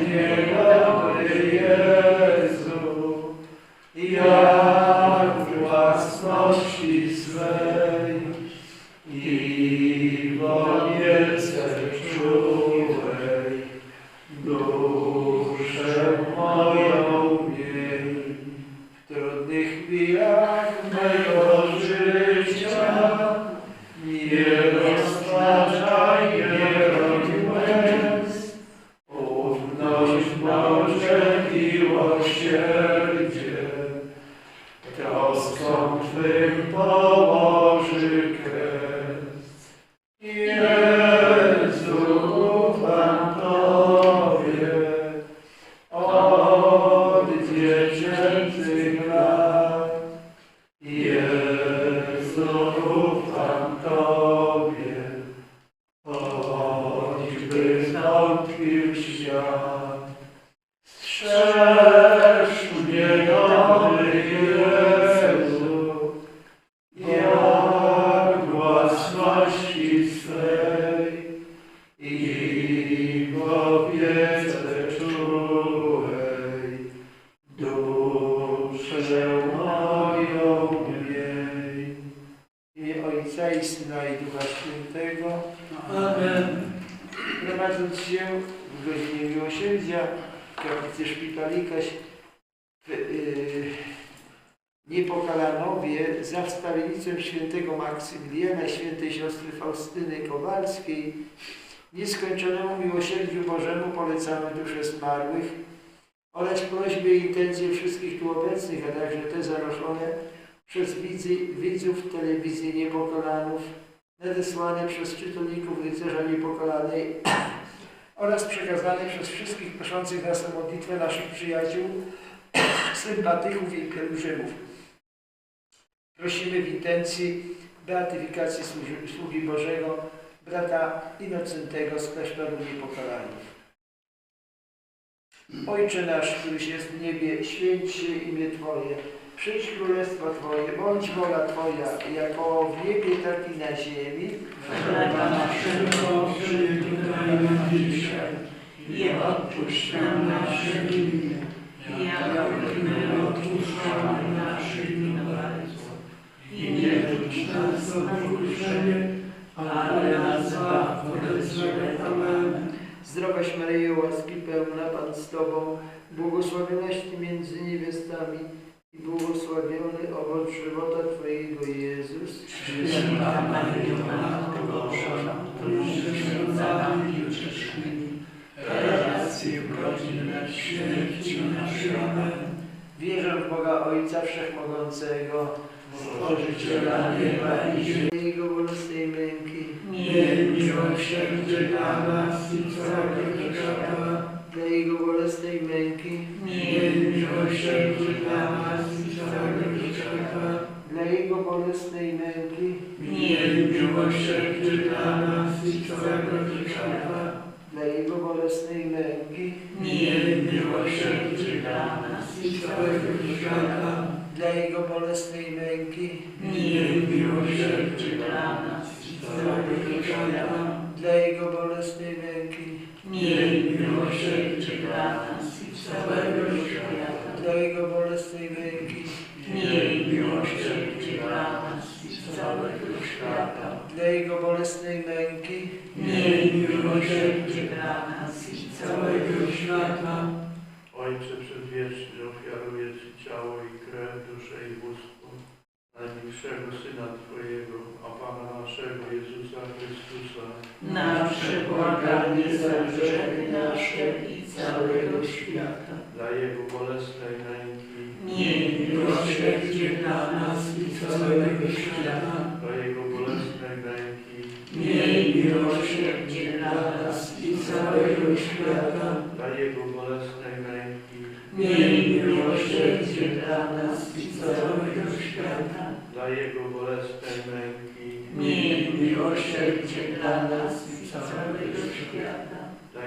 Iesu, Iesu, Iesu, Niepokalanowie za wstawiennictwem świętego Maksymiliana, świętej siostry Faustyny Kowalskiej, nieskończonemu miłosierdziu Bożemu polecamy dusze zmarłych oraz prośby i intencje wszystkich tu obecnych, a także te zanoszone przez widzy, widzów telewizji Niepokalanów, nadesłane przez czytelników Rycerza Niepokalanej oraz przekazane przez wszystkich proszących nas o modlitwę naszych przyjaciół, sympatyków i pielgrzymów. Prosimy w intencji beatyfikacji sługi- Bożego, brata Inocentego z klasztoru Niepokalanów. Ojcze nasz, któryś jest w niebie, święć się imię Twoje. Przyjdź królestwo Twoje, bądź wola Twoja, jako w niebie, tak i na ziemi. Chleba naszego przyjmij nam dzisiaj i odpuść nam nasze winy, jak i my odpuszczamy naszym winowajcom. I nie wódź nas w pokuszenie, ale nas zbaw ode złego. Amen. Zdrowaś Maryjo, łaski pełna Pan z Tobą, błogosławionaś Ty między niewiastami i błogosławiony owoc żywota Twojego Jezus. Święta Maryjo, Matko Boża, się za nami grzesznymi, teraz i w godzinę śmierci naszej. Amen. Wierzę w Boga Ojca Wszechmogącego, Stworzyciela nieba i ziemi, Jego bolesnej męki, miej miłosierdzie dla nas i całego świata. dla Jego bolesnej męki, Miej miłosierdzie dla nas i całego świata. dla Jego bolesnej męki, Miej miłosierdzie dla nas i całego świata. dla Jego bolesnej męki, Miej miłosierdzie dla nas i całego świata. dla Jego bolesnej męki, Miej miłosierdzie dla nas i całego świata. dla Jego bolesnej męki, Miej miłosierdzie dla nas i całego świata. dla Jego bolesnej męki, Miej miłosierdzie dla nas i całego świata. dla Jego bolesnej męki, Miej miłosierdzie dla nas i całego świata. Ojcze Przedwieczny, ofiaruję Ci ciało i krew, duszę i bóstwo najmilszego Syna Twojego, a Pana naszego Jezusa Chrystusa, Na przebłaganie za grzechy nasze i całego świata. dla Jego bolesnej męki, Miej miłosierdzie dla nas i całego świata. dla Jego bolesnej męki, Miej miłosierdzie dla nas i całego świata. dla Jego bolesnej męki, Miej miłosierdzie dla nas i całego świata. dla Jego bolesnej męki, Miej miłosierdzie dla nas i całego świata. dla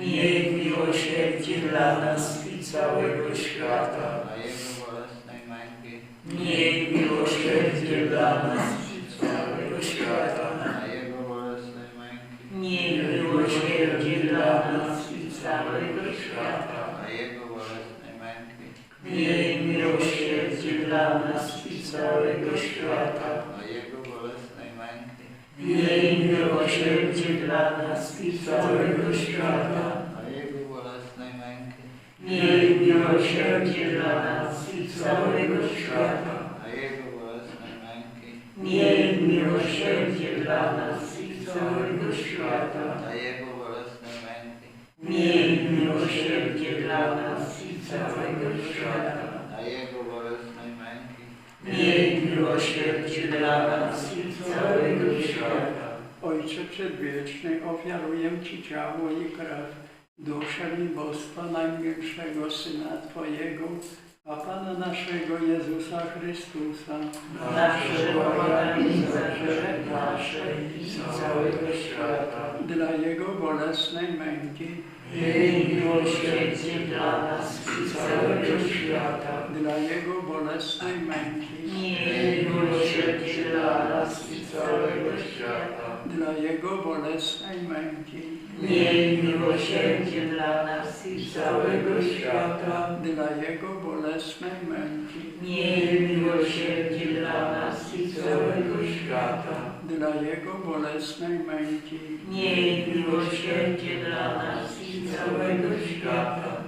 Miej miłosierdzie dla nas i całego świata. Miłosierdzie dla nas i całego świata. Ojcze Przedwieczny, ofiaruję Ci ciało i krew, duszę i bóstwo najmilszego Syna Twojego, a Pana naszego Jezusa Chrystusa, nasze błaganie za grzech nasz i całego świata. dla Jego bolesnej męki, Miej miłosierdzie dla nas i całego świata. dla Jego bolesnej męki, Miej miłosierdzie dla nas i całego świata. dla Jego bolesnej męki, Miej miłosierdzie dla nas i całego świata. dla Jego bolesnej męki, Miej miłosierdzie dla nas i całego świata. dla Jego bolesnej męki, Miej miłosierdzie dla nas i całego świata.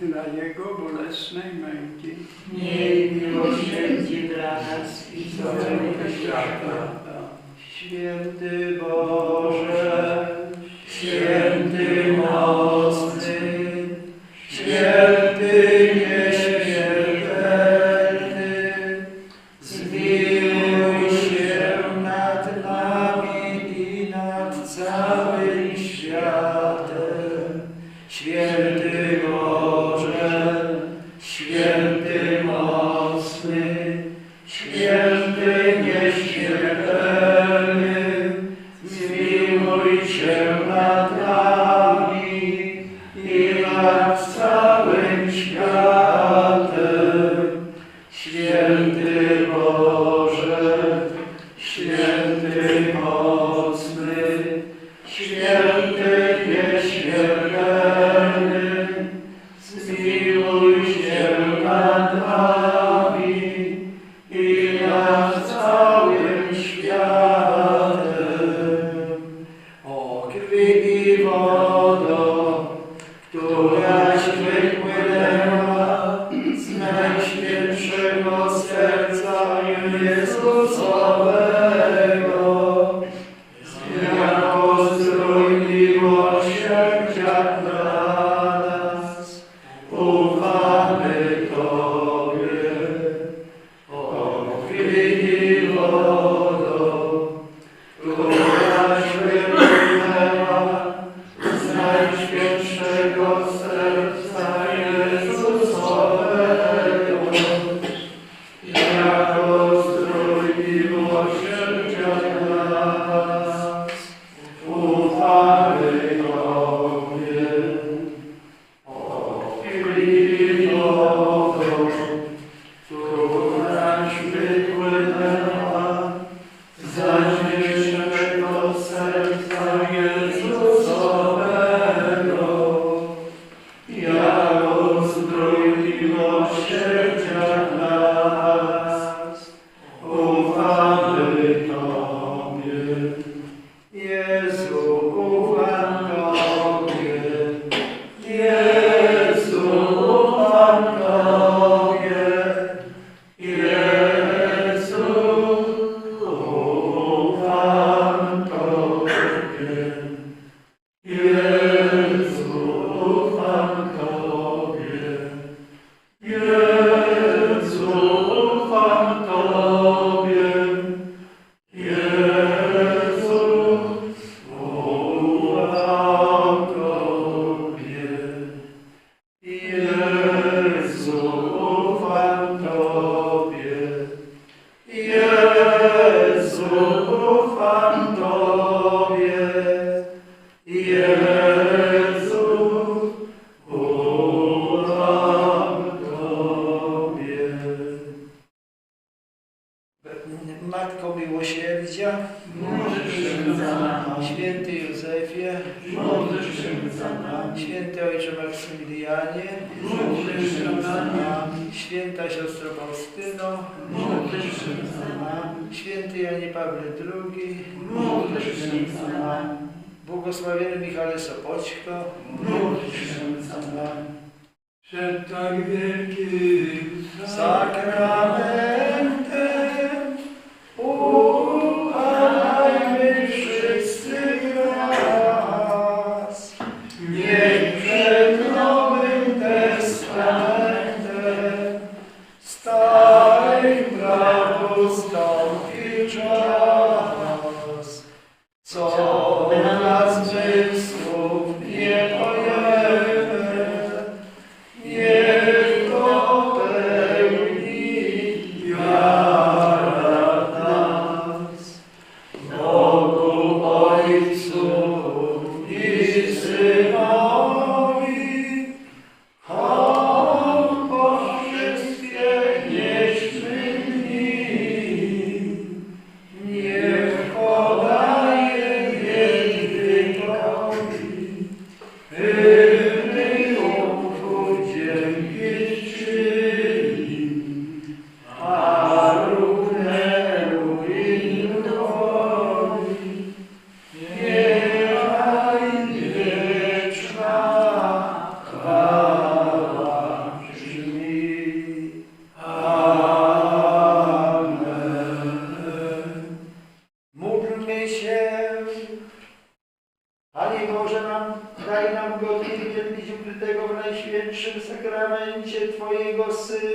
Dla Jego bolesnej męki, Miej miłosierdzie dla nas i całego świata. Święty Boże, za nami. Święty Ojcze Maksymilianie, Módl się za nami. Święta Siostro Faustyno, Módl się za nami. Święty Janie Pawle II, Módl się za nami. błogosławiony Michale Sopoćko, Módl się za nami. Przed tak wielkim sakramentem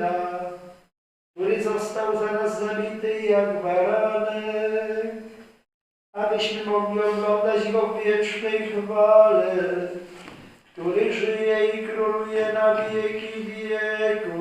Syna, który został za nas zabity jak baranek, abyśmy mogli oglądać Go w wiecznej chwale, który żyje i króluje na wieki wieków.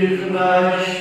Hilf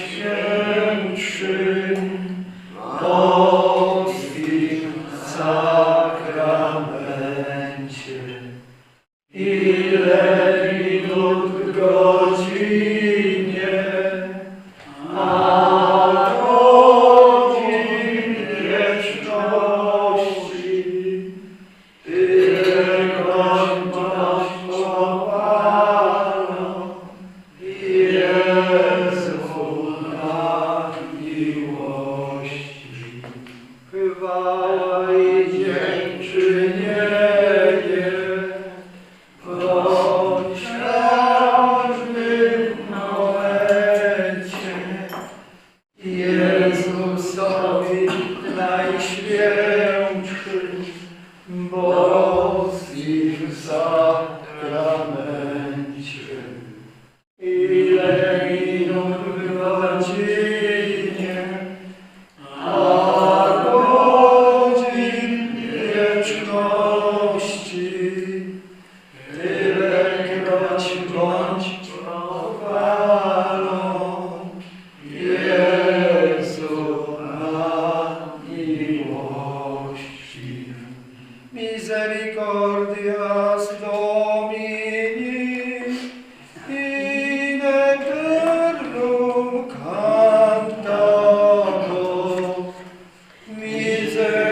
deserve.